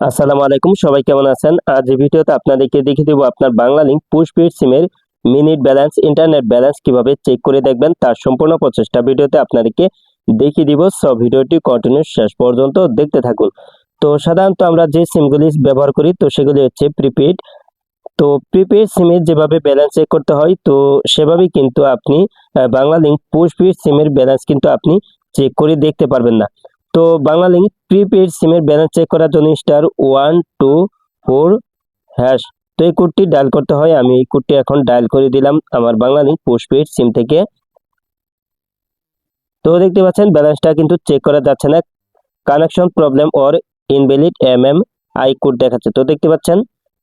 আসসালামু আলাইকুম, সবাই কেমন আছেন? আজ ভিডিওতে আপনাদেরকে দেখিয়ে দেবো আপনার বাংলা লিঙ্ক পুশপিড সিমের মিনিট ব্যালেন্স ইন্টারনেট ব্যালেন্স কীভাবে চেক করে দেখবেন, তার সম্পূর্ণ প্রচেষ্টা ভিডিওতে আপনাদেরকে দেখিয়ে দিব। সব ভিডিওটি কন্টিনিউ শেষ পর্যন্ত দেখতে থাকুন। তো, সাধারণত আমরা যে সিমগুলি ব্যবহার করি, তো সেগুলি হচ্ছে প্রিপেড তো প্রিপেড সিমের যেভাবে ব্যালেন্স চেক করতে হয়, তো সেভাবেই কিন্তু আপনি বাংলা লিঙ্ক পোস্টপেড সিমের ব্যালেন্স কিন্তু আপনি চেক করে দেখতে পারবেন না। তো বাংলা লিঙ্ক প্রিপেড সিমের ব্যালেন্স চেক করার জন্য star one two four hash তো এই কোডটি ডায়াল করতে হয়। আমি এই কোডটি এখন ডায়াল করে দিলাম আমার বাংলা লিঙ্ক পোস্টপেড সিম থেকে। তো দেখতে পাচ্ছেন ব্যালেন্সটা কিন্তু চেক করা যাচ্ছে না। Connection problem or invalid M M I code দেখাচ্ছে। তো দেখতে পাচ্ছেন,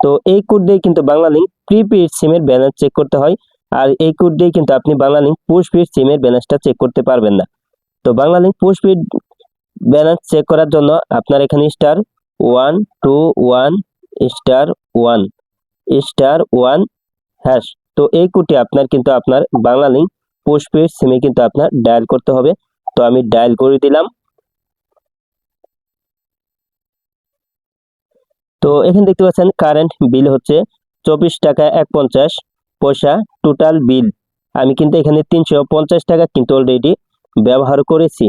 তো এই কোড দিয়ে কিন্তু বাংলা লিঙ্ক প্রিপেড সিমের ব্যালেন্স চেক করতে হয়। আর এই কোড দিয়ে কিন্তু আপনি বাংলা লিঙ্ক পোস্টপেড সিমের ব্যালেন্সটা চেক করতে পারবেন না। তো Banglalink postpaid balance check করার জন্য আপনার এখানে star one two one star one star one hash তো এই কোডটি আপনার কিন্তু আপনার বাংলা লিঙ্ক পোস্টপেড সিমে কিন্তু আপনার ডায়াল করতে হবে। তো আমি ডায়াল করে দিলাম। তো এখানে দেখতে পাচ্ছেন কারেন্ট বিল হচ্ছে চব্বিশ টাকা এক পঞ্চাশ পয়সা টোটাল বিল আমি কিন্তু এখানে তিনশো পঞ্চাশ টাকা কিন্তু অলরেডি ব্যবহার করেছি।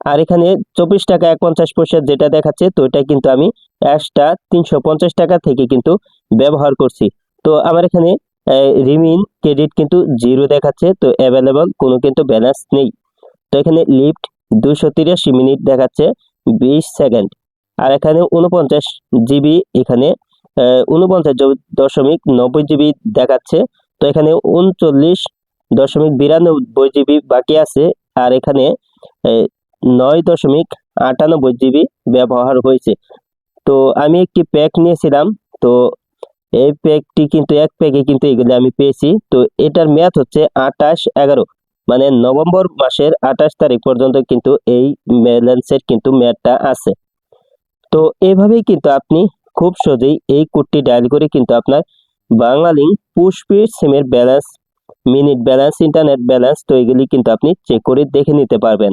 আর এখানে চব্বিশ টাকা এক পঞ্চাশ পয়সা যেটা দেখাচ্ছে, তো এটা কিন্তু আমি এক্সট্রা তিনশো পঞ্চাশ টাকা থেকে কিন্তু ব্যবহার করছি। তো আমার এখানে রিমিন ক্রেডিট কিন্তু জিরো দেখাচ্ছে, তো অ্যাভেলেবল কোনো কিন্তু ব্যালেন্স নেই। তো এখানে লিফট দুশো তিরাশি মিনিট দেখাচ্ছে, বিশ সেকেন্ড। আর এখানে উনপঞ্চাশ জিবি এখানে উনপঞ্চাশ দশমিক নব্বই জিবি দেখাচ্ছে, তো এখানে উনচল্লিশ দশমিক বিরানব্বই জিবি বাকি আছে। আর এখানে নয় দশমিক আটানব্বই জিবি ব্যবহার হয়েছে। তো আমি একটি প্যাক নিয়েছিলাম। তো এই প্যাকটি কিন্তু, এক প্যাকে কিন্তু এগুলো আমি পেয়েছি। তো এটার মেয়াদ হচ্ছে আঠাশ এগারো। মানে নভেম্বর মাসের আঠাশ তারিখ পর্যন্ত কিন্তু এই ব্যালেন্সের কিন্তু মেয়াদটা আছে। তো এইভাবেই কিন্তু আপনি খুব সহজেই এই কোডটি ডায়াল করে কিন্তু আপনার বাংলা লিঙ্ক পুষ্পির সিমের balance minute balance internet balance তো এগুলি কিন্তু আপনি চেক করে দেখে নিতে পারবেন।